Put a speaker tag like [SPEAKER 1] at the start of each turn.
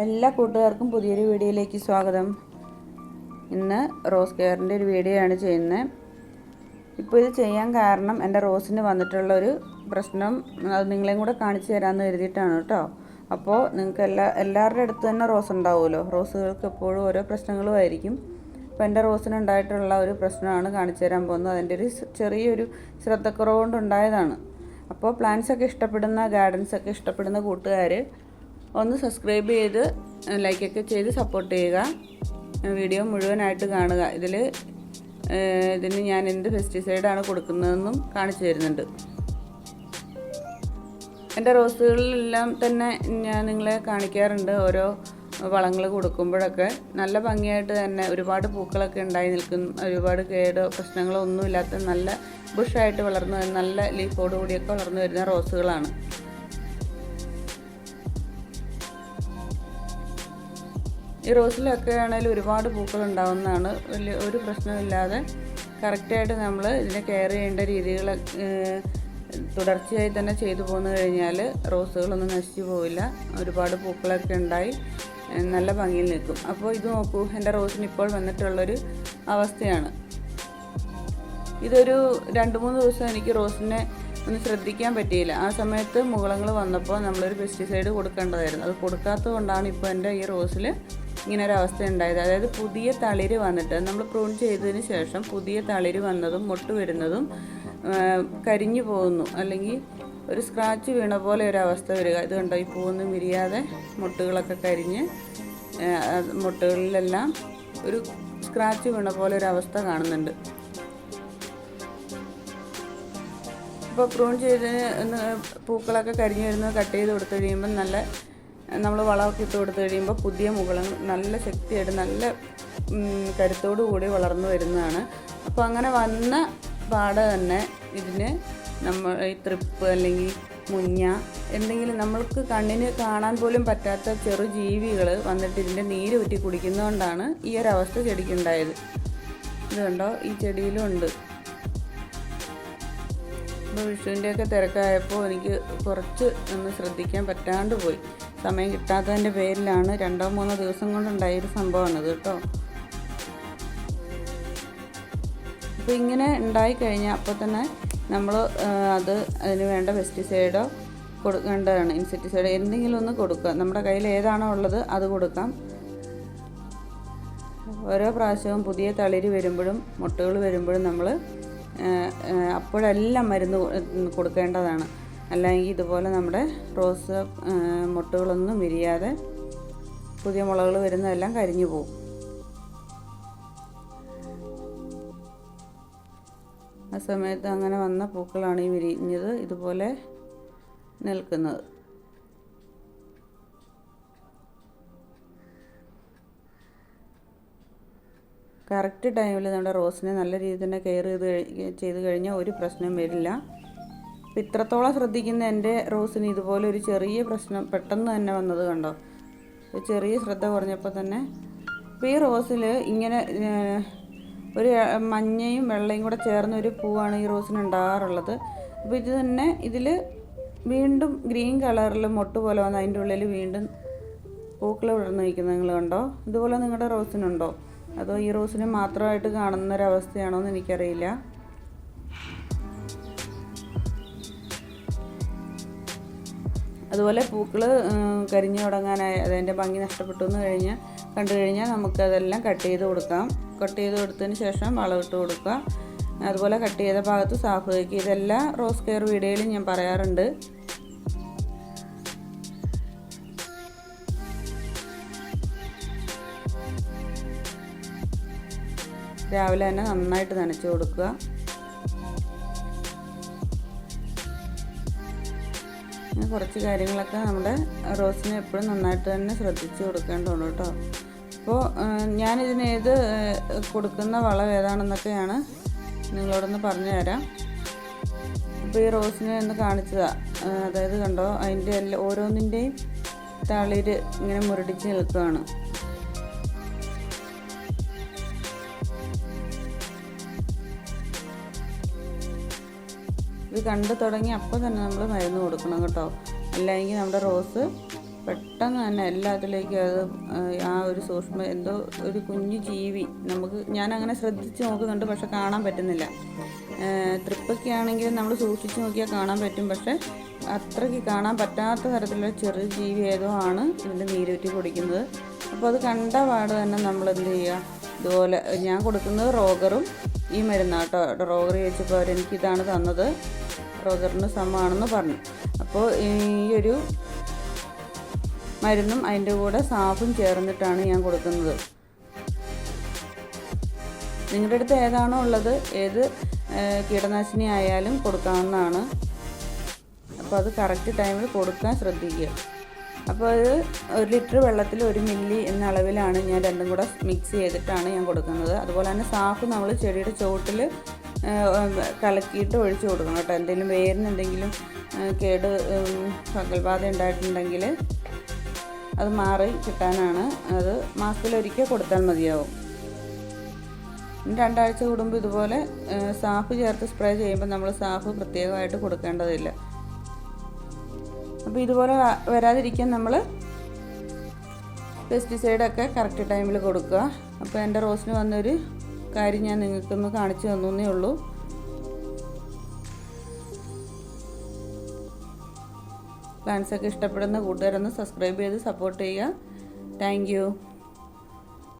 [SPEAKER 1] എല്ലാ കൂട്ടുകാർക്കും പുതിയൊരു വീഡിയോയിലേക്ക് സ്വാഗതം. ഇന്ന് റോസ് കെയറിന്റെ ഒരു വീഡിയോ ആണ് ചെയ്യുന്നത്. ഇപ്പോൾ ഇത് ചെയ്യാൻ കാരണം എന്റെ റോസിന് വന്നിട്ടുള്ള ഒരു പ്രശ്നം അത് നിങ്ങളെയും കൂടെ കാണിച്ചു തരാമെന്ന് കരുതിയിട്ടാണ് കേട്ടോ. അപ്പോൾ നിങ്ങൾക്ക് എല്ലാ എല്ലാവരുടെ അടുത്ത് തന്നെ റോസ് ഉണ്ടാവുമല്ലോ. റോസുകൾക്ക് എപ്പോഴും ഓരോ പ്രശ്നങ്ങളും ആയിരിക്കും. അപ്പോൾ എന്റെ റോസിന് ഉണ്ടായിട്ടുള്ള ഒരു പ്രശ്നമാണ് കാണിച്ചു തരാൻ പോകുന്നത്. അതിന്റെ ഒരു ചെറിയൊരു ശ്രദ്ധക്കുറവ് കൊണ്ടുണ്ടായതാണ് അപ്പോൾ പ്ലാന്റ്സ് ഒക്കെ ഇഷ്ടപ്പെടുന്ന ഗാർഡൻസ് ഒക്കെ ഇഷ്ടപ്പെടുന്ന കൂട്ടുകാർ ഒന്ന് സബ്സ്ക്രൈബ് ചെയ്ത് ലൈക്കൊക്കെ ചെയ്ത് സപ്പോർട്ട് ചെയ്യുക. വീഡിയോ മുഴുവനായിട്ട് കാണുക. ഇതിൽ ഇതിന് ഞാൻ എന്ത് പെസ്റ്റിസൈഡാണ് കൊടുക്കുന്നതെന്നും കാണിച്ചു തരുന്നുണ്ട്. എന്റെ റോസുകളിലെല്ലാം തന്നെ ഞാൻ നിങ്ങളെ കാണിക്കാറുണ്ട് ഓരോ വളങ്ങൾ കൊടുക്കുമ്പോഴൊക്കെ. നല്ല ഭംഗിയായിട്ട് തന്നെ ഒരുപാട് പൂക്കളൊക്കെ ഉണ്ടായി നിൽക്കുന്ന ഒരുപാട് കേടോ പ്രശ്നങ്ങളോ ഒന്നുമില്ലാത്ത നല്ല ബുഷായിട്ട് വളർന്നു നല്ല ലീഫോടുകൂടിയൊക്കെ വളർന്നു വരുന്ന റോസുകളാണ്. ഈ റോസിലൊക്കെ ആണെങ്കിലും ഒരുപാട് പൂക്കൾ ഉണ്ടാവുന്നതാണ് വലിയ ഒരു പ്രശ്നമില്ലാതെ കറക്റ്റായിട്ട് നമ്മൾ ഇതിനെ കെയർ ചെയ്യേണ്ട രീതികൾ തുടർച്ചയായി തന്നെ ചെയ്തു പോന്നു കഴിഞ്ഞാൽ റോസുകളൊന്നും നശിച്ചു പോവില്ല. ഒരുപാട് പൂക്കളൊക്കെ ഉണ്ടായി നല്ല ഭംഗിയിൽ നിൽക്കും. അപ്പോൾ ഇത് നോക്കൂ എന്റെ റോസിന് ഇപ്പോൾ വന്നിട്ടുള്ളൊരു അവസ്ഥയാണ്. ഇതൊരു രണ്ട് മൂന്ന് ദിവസം എനിക്ക് റോസിനെ ഒന്ന് ശ്രദ്ധിക്കാൻ പറ്റിയില്ല. ആ സമയത്ത് മുകളങ്ങൾ വന്നപ്പോൾ നമ്മളൊരു പെസ്റ്റിസൈഡ് കൊടുക്കേണ്ടതായിരുന്നു. അത് കൊടുക്കാത്തത് കൊണ്ടാണ് ഇപ്പോൾ എന്റെ ഈ റോസിൽ ഇങ്ങനെ ഒരു അവസ്ഥ ഉണ്ടായത് അതായത് പുതിയ തളിര് വന്നിട്ട് നമ്മൾ പ്രൂൺ ചെയ്തതിന് ശേഷം പുതിയ തളിര് വന്നതും മുട്ട് വരുന്നതും കരിഞ്ഞു പോകുന്നു. അല്ലെങ്കിൽ ഒരു സ്ക്രാച്ച് വീണ പോലെ ഒരു അവസ്ഥ വരിക. ഇത് കണ്ടോ? ഈ പൂവൊന്നും വിരിയാതെ മുട്ടുകളൊക്കെ കരിഞ്ഞ് മുട്ടുകളിലെല്ലാം ഒരു സ്ക്രാച്ച് വീണ പോലെ ഒരു അവസ്ഥ കാണുന്നുണ്ട്. ഇപ്പോൾ പ്രൂൺ ചെയ്ത് പൂക്കളൊക്കെ കരിഞ്ഞു വരുന്നത് കട്ട് ചെയ്ത് കൊടുത്തു കഴിയുമ്പം നല്ല നമ്മൾ വളമൊക്കെ ഇട്ട് കൊടുത്തു കഴിയുമ്പോൾ പുതിയ മുകളും നല്ല ശക്തിയായിട്ട് നല്ല കരുത്തോടു കൂടി വളർന്നു വരുന്നതാണ്. അപ്പോൾ അങ്ങനെ വന്ന പാടെ തന്നെ ഇതിന് നമ്മൾ ഈ തൃപ്പ് അല്ലെങ്കിൽ മുഞ്ഞ എന്തെങ്കിലും നമ്മൾക്ക് കണ്ണിന് കാണാൻ പോലും പറ്റാത്ത ചെറു ജീവികൾ വന്നിട്ട് ഇതിന്റെ നീര് ഊറ്റി കുടിക്കുന്നതുകൊണ്ടാണ് ഈ ഒരവസ്ഥ ചെടിക്കുണ്ടായത്. ഇത് കണ്ടോ ഈ ചെടിയിലും ഉണ്ട്. ഇപ്പോൾ വിഷുവിന്റെയൊക്കെ തിരക്കായപ്പോൾ എനിക്ക് കുറച്ച് ഒന്ന് ശ്രദ്ധിക്കാൻ പറ്റാണ്ട് പോയി. സമയം കിട്ടാത്തതിന്റെ പേരിലാണ് രണ്ടോ മൂന്നോ ദിവസം കൊണ്ടുണ്ടായൊരു സംഭവമാണിത് കേട്ടോ. അപ്പോൾ ഇങ്ങനെ ഉണ്ടായിക്കഴിഞ്ഞാൽ അപ്പോൾ തന്നെ നമ്മൾ അത് അതിന് വേണ്ട പെസ്റ്റിസൈഡോ കൊടുക്കേണ്ടതാണ്. ഇൻസെക്ടിസൈഡ് എന്തെങ്കിലും ഒന്ന് കൊടുക്കുക. നമ്മുടെ കയ്യിൽ ഏതാണോ ഉള്ളത് അത് കൊടുക്കാം. ഓരോ പ്രാവശ്യവും പുതിയ തളിര് വരുമ്പോഴും മുട്ടകൾ വരുമ്പോഴും നമ്മൾ അപ്പോഴെല്ലാം മരുന്ന് കൊടുക്കേണ്ടതാണ്. അല്ലെങ്കിൽ ഇതുപോലെ നമ്മുടെ റോസ് മുട്ടുകളൊന്നും വിരിയാതെ പുതിയ മുളകൾ വരുന്നതെല്ലാം കരിഞ്ഞു പോകും ആ സമയത്ത് അങ്ങനെ വന്ന പൂക്കളാണ് ഈ വിരിഞ്ഞത് ഇതുപോലെ നിൽക്കുന്നത്. കറക്റ്റ് ടൈമിൽ നമ്മുടെ റോസിനെ നല്ല രീതിയിൽ തന്നെ കെയർ ചെയ്ത് ചെയ്ത് കഴിഞ്ഞാൽ ഒരു പ്രശ്നം വരില്ല. അപ്പം ഇത്രത്തോളം ശ്രദ്ധിക്കുന്ന എന്റെ റോസിന് ഇതുപോലെ ഒരു ചെറിയ പ്രശ്നം പെട്ടെന്ന് തന്നെ വന്നത് കണ്ടോ? ഒരു ചെറിയ ശ്രദ്ധ കുറഞ്ഞപ്പോൾ തന്നെ അപ്പോൾ ഈ റോസിൽ ഇങ്ങനെ ഒരു മഞ്ഞയും വെള്ളയും കൂടെ ചേർന്ന ഒരു പൂവാണ് ഈ റോസിന് ഉണ്ടാകാറുള്ളത്. അപ്പോൾ ഇത് തന്നെ ഇതിൽ വീണ്ടും ഗ്രീൻ കളറിൽ മൊട്ട് പോലെ വന്ന് അതിന്റെ ഉള്ളിൽ വീണ്ടും പൂക്കൾ വിടർന്ന് നിൽക്കുന്നത് നിങ്ങൾ കണ്ടോ? ഇതുപോലെ നിങ്ങളുടെ റോസിനുണ്ടോ? അതോ ഈ റോസിന് മാത്രമായിട്ട് കാണുന്ന ഒരവസ്ഥയാണോ എന്ന് എനിക്കറിയില്ല. അതുപോലെ പൂക്കൾ കരിഞ്ഞു തുടങ്ങാനായി അതിന്റെ ഭംഗി നഷ്ടപ്പെട്ടു എന്ന് കഴിഞ്ഞാൽ കണ്ടു കഴിഞ്ഞാൽ നമുക്കതെല്ലാം കട്ട് ചെയ്ത് കൊടുക്കാം. കട്ട് ചെയ്ത് കൊടുത്തതിന് ശേഷം വളമിട്ട് കൊടുക്കുക. അതുപോലെ കട്ട് ചെയ്ത ഭാഗത്ത് സാഫ് വയ്ക്കുക ഇതെല്ലാം റോസ് കെയർ വീഡിയോയിൽ ഞാൻ പറയാറുണ്ട്. രാവിലെ തന്നെ നന്നായിട്ട് നനച്ചു കൊടുക്കുക. കുറച്ച് കാര്യങ്ങളൊക്കെ നമ്മുടെ റോസിനെ എപ്പോഴും നന്നായിട്ട് തന്നെ ശ്രദ്ധിച്ച് കൊടുക്കേണ്ടതുള്ളൂ കേട്ടോ. അപ്പോൾ ഞാനിതിന് ഏത് കൊടുക്കുന്ന വളം ഏതാണെന്നൊക്കെയാണ് നിങ്ങളോടൊന്ന് പറഞ്ഞു തരാം അപ്പോൾ ഈ റോസിനെ ഒന്ന് കാണിച്ചതാണ് അതായത് കണ്ടോ അതിന്റെ എല്ലാ ഓരോന്നിന്റെയും തളിര് ഇങ്ങനെ മുരടിച്ച് നിൽക്കുകയാണ്. ഇത് കണ്ടു തുടങ്ങി അപ്പോൾ തന്നെ നമ്മൾ മരുന്ന് കൊടുക്കണം കേട്ടോ. ഇല്ലെങ്കിൽ നമ്മുടെ റോസ് പെട്ടെന്ന് തന്നെ എല്ലാത്തിലേക്കും അത് ആ ഒരു സൂക്ഷ്മ എന്തോ ഒരു കുഞ്ഞു ജീവി നമുക്ക് ഞാൻ അങ്ങനെ ശ്രദ്ധിച്ച് നോക്കുന്നുണ്ട് പക്ഷെ കാണാൻ പറ്റുന്നില്ല. ട്രിപ്പൊക്കെ ആണെങ്കിൽ നമ്മൾ സൂക്ഷിച്ച് നോക്കിയാൽ കാണാൻ പറ്റും പക്ഷെ അത്രയ്ക്ക് കാണാൻ പറ്റാത്ത തരത്തിലുള്ള ചെറിയ ജീവി ഏതോ ആണ് ഇതിന്റെ നീരൂറ്റി കുടിക്കുന്നത് അപ്പോൾ അത് കണ്ട പാട് തന്നെ നമ്മൾ എന്ത് ചെയ്യുക ഇതുപോലെ ഞാൻ കൊടുക്കുന്നത് റോഗറും ഈ മരുന്നാണ് മരുന്നാട്ടോ റോഗർ ചോദിച്ചപ്പോൾ അവരെനിക്ക് ഇതാണ് തന്നത്. റോഗറിന് സമമാണെന്ന് പറഞ്ഞു. അപ്പോൾ ഈയൊരു മരുന്നും അതിന്റെ കൂടെ സാഫും ചേർന്നിട്ടാണ് ഞാൻ കൊടുക്കുന്നത്. നിങ്ങളുടെ അടുത്ത് ഏതാണോ ഉള്ളത്? ഏത് കീടനാശിനി ആയാലും കൊടുക്കാവുന്നതാണ്. അപ്പോൾ അത് കറക്റ്റ് ടൈമിൽ കൊടുക്കാൻ ശ്രദ്ധിക്കുക. അപ്പോൾ അത് ഒരു ലിറ്റർ വെള്ളത്തിൽ ഒരു മില്ലി എന്ന അളവിലാണ് ഞാൻ രണ്ടും കൂടെ മിക്സ് ചെയ്തിട്ടാണ് ഞാൻ കൊടുക്കുന്നത്. അതുപോലെ തന്നെ സാഫ് നമ്മൾ ചെടിയുടെ ചുവട്ടിൽ കലക്കിയിട്ട് ഒഴിച്ചു കൊടുക്കണം കേട്ടോ. എന്തെങ്കിലും വേരിന് എന്തെങ്കിലും കേട് പകൽബാധ ഉണ്ടായിട്ടുണ്ടെങ്കിൽ അത് മാറി കിട്ടാനാണ്. അത് മാസത്തിലൊരിക്കൽ കൊടുത്താൽ മതിയാവും. രണ്ടാഴ്ച കൂടുമ്പോൾ ഇതുപോലെ സാഫ് ചേർത്ത് സ്പ്രേ ചെയ്യുമ്പോൾ നമ്മൾ സാഫ് പ്രത്യേകമായിട്ട് കൊടുക്കേണ്ടതില്ല. അപ്പോൾ ഇതുപോലെ വരാതിരിക്കാൻ നമ്മൾ പെസ്റ്റിസൈഡൊക്കെ കറക്റ്റ് ടൈമിൽ കൊടുക്കുക. അപ്പോൾ എന്റെ റോസിന് വന്നൊരു കാര്യം ഞാൻ നിങ്ങൾക്കൊന്ന് കാണിച്ചു തന്നേ ഉള്ളൂ. പ്ലാൻസൊക്കെ ഇഷ്ടപ്പെടുന്ന കൂട്ടുകാരൊന്ന് സബ്സ്ക്രൈബ് ചെയ്ത് സപ്പോർട്ട് ചെയ്യുക. താങ്ക്